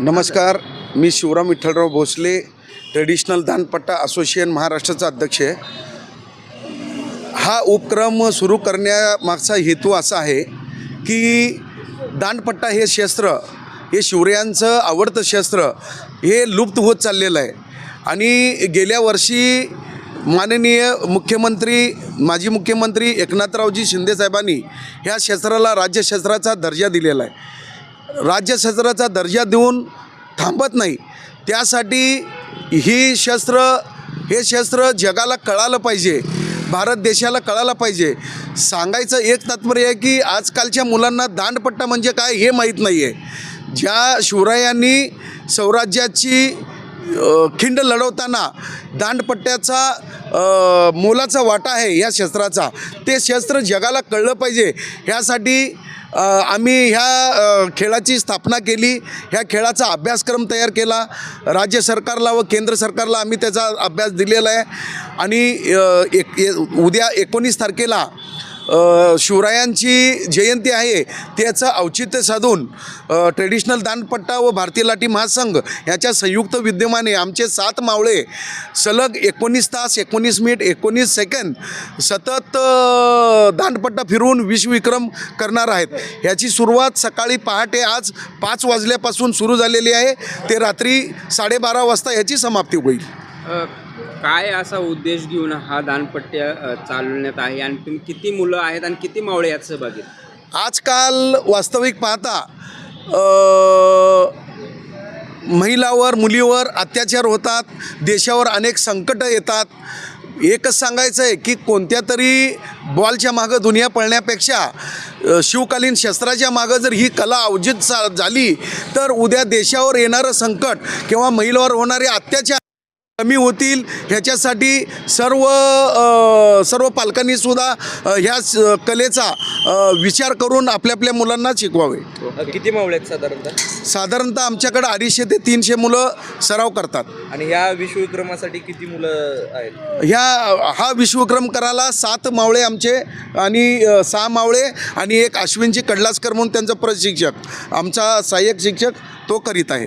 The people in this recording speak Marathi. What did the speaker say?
नमस्कार मी शिवराम विठ्ठलराव भोसले ट्रेडिशनल दानपट्टा असोसिएशन महाराष्ट्राचा अध्यक्ष आहे. हा उपक्रम सुरू करण्यामागचा हेतू असा आहे की दानपट्टा हे शस्त्र हे शिवरायांचं आवडतं शस्त्र हे लुप्त होत चाललेलं आहे. आणि गेल्या वर्षी माननीय मुख्यमंत्री माजी मुख्यमंत्री एकनाथरावजी शिंदेसाहेबांनी ह्या शस्त्राला राज्यशस्त्राचा दर्जा दिलेला आहे. राज्यशस्त्राचा दर्जा देऊन थांबत नाही. त्यासाठी ही शस्त्र हे शस्त्र जगाला कळालं पाहिजे भारत देशाला कळायला पाहिजे. सांगायचं एक तात्पर्य आहे की आजकालच्या मुलांना दांडपट्टा म्हणजे काय हे माहीत नाही आहे ज्या शिवरायांनी स्वराज्याची खिंड लढवताना दांडपट्ट्याचा मोलाचा वाटा आहे या शस्त्राचा ते शस्त्र जगाला कळलं पाहिजे. ह्यासाठी आम्ही ह्या खेळाची स्थापना केली. ह्या खेळाचा अभ्यासक्रम तयार केला. राज्य सरकारला व केंद्र सरकारला आम्ही त्याचा अभ्यास दिलेला आहे. आणि एक उद्या एकोणीस तारखेला शिवरायांची जयंती आहे त्याचं औचित्य साधून ट्रेडिशनल दानपट्टा व भारतीय लाठी महासंघ याच्या संयुक्त विद्यमाने आमचे सात मावळे सलग एकोणीस तास एकोणीस मिनिट एकोणीस सेकंद सतत दानपट्टा दांडपट्टा फिरवून विश्वविक्रम करणार आहेत. ह्याची सुरुवात सकाळी पहाटे आज पाच वाजल्यापासून सुरू झालेली आहे. ते रात्री साडेबारा वाजता याची समाप्ती होईल. काय असा उद्देश घेऊन हा दानपट्ट्या चालवण्यात आहे? आणि तुम्ही किती मुलं आहेत आणि किती मावळे यात सहभागी? आजकाल वास्तविक पाहता महिलावर मुलीवर अत्याचार होतात देशावर अनेक संकटं येतात. एकच सांगायचं आहे की कोणत्या तरी बॉलच्या मागं दुनिया पळण्यापेक्षा शिवकालीन शस्त्राच्या मागं जर ही कला अवजित सा झाली तर उद्या देशावर येणारं संकट किंवा महिलावर होणारे अत्याचार कमी होतील. ह्याच्यासाठी सर्व सर्व पालकांनी सुद्धा ह्या कलेचा विचार करून आपल्या आपल्या मुलांना शिकवावे. किती मावळे आहेत साधारणतः? साधारणतः आमच्याकडे अडीचशे ते तीनशे मुलं सराव करतात. आणि या विश्वविक्रमासाठी किती मुलं आहेत? ह्या हा विश्वक्रम करायला सात मावळे आमचे आणि सहा मावळे आणि एक अश्विनजी कडलासकर म्हणून त्यांचा प्रशिक्षक आमचा सहाय्यक शिक्षक तो करीत आहे